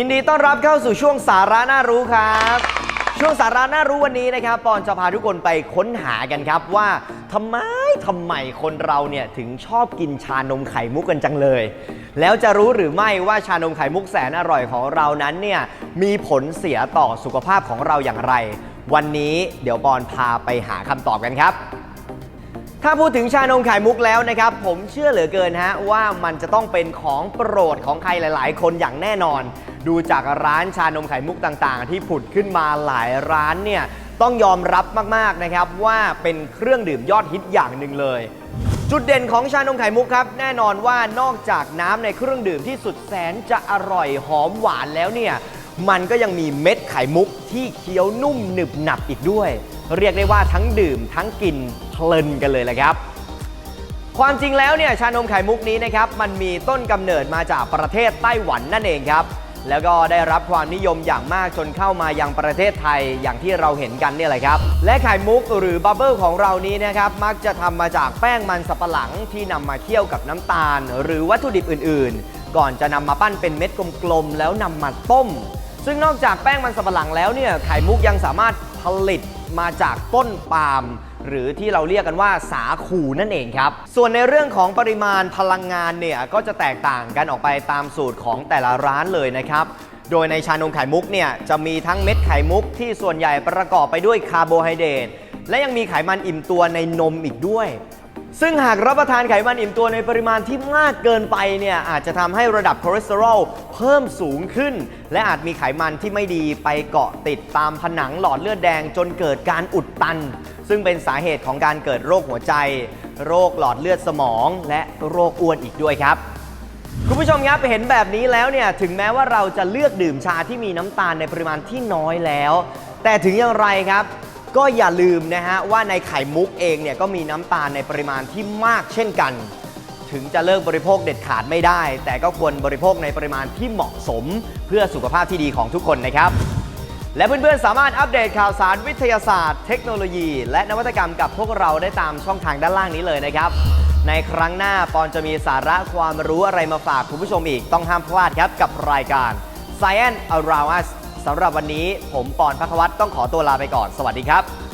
ยินดีต้อนรับเข้าสู่ช่วงสาระน่ารู้ครับ ช่วงสาระน่ารู้วันนี้นะครับปอนจะพาทุกคนไปค้นหากันครับว่าทำไมทำไมคนเราเนี่ยถึงชอบกินชานมไข่มุกกันจังเลย แล้วจะรู้หรือไม่ว่าชานมไข่มุกแสนอร่อยของเรานั้นเนี่ยมีผลเสียต่อสุขภาพของเราอย่างไร วันนี้เดี๋ยวปอนพาไปหาคำตอบกันครับถ้าพูดถึงชานมไข่มุกแล้วนะครับ ผมเชื่อเหลือเกินฮะว่ามันจะต้องเป็นของโปรดของใครหลาย ๆ คนอย่างแน่นอน ดูจากร้านชานมไข่มุกต่างๆ ที่ผุดขึ้นมาหลายร้านเนี่ยต้องยอมรับมากๆนะครับว่าเป็นเครื่องดื่มยอดฮิตอย่างหนึ่งเลย จุดเด่นของชานมไข่มุกครับ แน่นอนว่านอกจากน้ำในเครื่องดื่มที่สุดแสนจะอร่อยหอมหวานแล้วเนี่ยมันก็ยังมีเม็ดไข่มุกที่เคี้ยวนุ่มหนึบหนับอีกด้วย เรียกได้ว่าทั้งดื่มทั้งกินเพลินกันเลยแหละครับ ความจริงแล้วเนี่ยชานมไข่มุกนี้นะครับมันมีต้นกำเนิดมาจากประเทศไต้หวันนั่นเองครับ แล้วก็ได้รับความนิยมอย่างมากจนเข้ามายังประเทศไทยอย่างที่เราเห็นกันเนี่ยแหละครับ และไข่มุกหรือบับเบิลของเรานี้นะครับมักจะทำมาจากแป้งมันสับปะหลังที่นำมาเคี่ยวกับน้ำตาล หรือวัตถุดิบอื่น ๆ ก่อนจะนำมาปั้นเป็นเม็ดกลมๆแล้วนำมาต้ม ซึ่งนอกจากแป้งมันสับปะหลังแล้วเนี่ยไข่มุกยังสามารถผลิตมาจากต้นปาล์มหรือที่เราเรียกกันว่าสาคูนั่นเองครับ ส่วนในเรื่องของปริมาณพลังงานเนี่ยก็จะแตกต่างกันออกไปตามสูตรของแต่ละร้านเลยนะครับ โดยในชานมไข่มุกเนี่ยจะมีทั้งเม็ดไข่มุกที่ส่วนใหญ่ประกอบไปด้วยคาร์โบไฮเดรตและยังมีไขมันอิ่มตัวในนมอีกด้วย ซึ่งหากรับประทานไขมันอิ่มตัวในปริมาณที่มากเกินไปเนี่ยอาจจะทำให้ระดับคอเลสเตอรอลเพิ่มสูงขึ้น และอาจมีไขมันที่ไม่ดีไปเกาะติดตามผนังหลอดเลือดแดงจนเกิดการอุดตัน ซึ่งเป็นสาเหตุของการเกิดโรคหัวใจ โรคหลอดเลือดสมอง และโรคอ้วนอีกด้วยครับคุณผู้ชมครับเห็นแบบนี้แล้วเนี่ยถึงแม้ว่าเราจะเลือกดื่มชาที่มีน้ำตาลในปริมาณที่น้อยแล้ว แต่ถึงอย่างไรครับ ก็อย่าลืมนะฮะว่าในไข่มุกเองเนี่ยก็มีน้ำตาลในปริมาณที่มากเช่นกัน ถึงจะเลิกบริโภคเด็ดขาดไม่ได้ แต่ก็ควรบริโภคในปริมาณที่เหมาะสม เพื่อสุขภาพที่ดีของทุกคนนะครับ และเพื่อนๆ สามารถอัปเดตข่าวสารวิทยาศาสตร์ เทคโนโลยี และนวัตกรรมกับพวกเราได้ตามช่องทางด้านล่างนี้เลยนะครับในครั้งหน้าปอนจะมีสาระความรู้อะไรมาฝากคุณผู้ชมอีกต้องห้ามพลาดครับกับรายการ Science Around Us สำหรับวันนี้ผมปอนพักวัตรต้องขอตัวลาไปก่อน สวัสดีครับ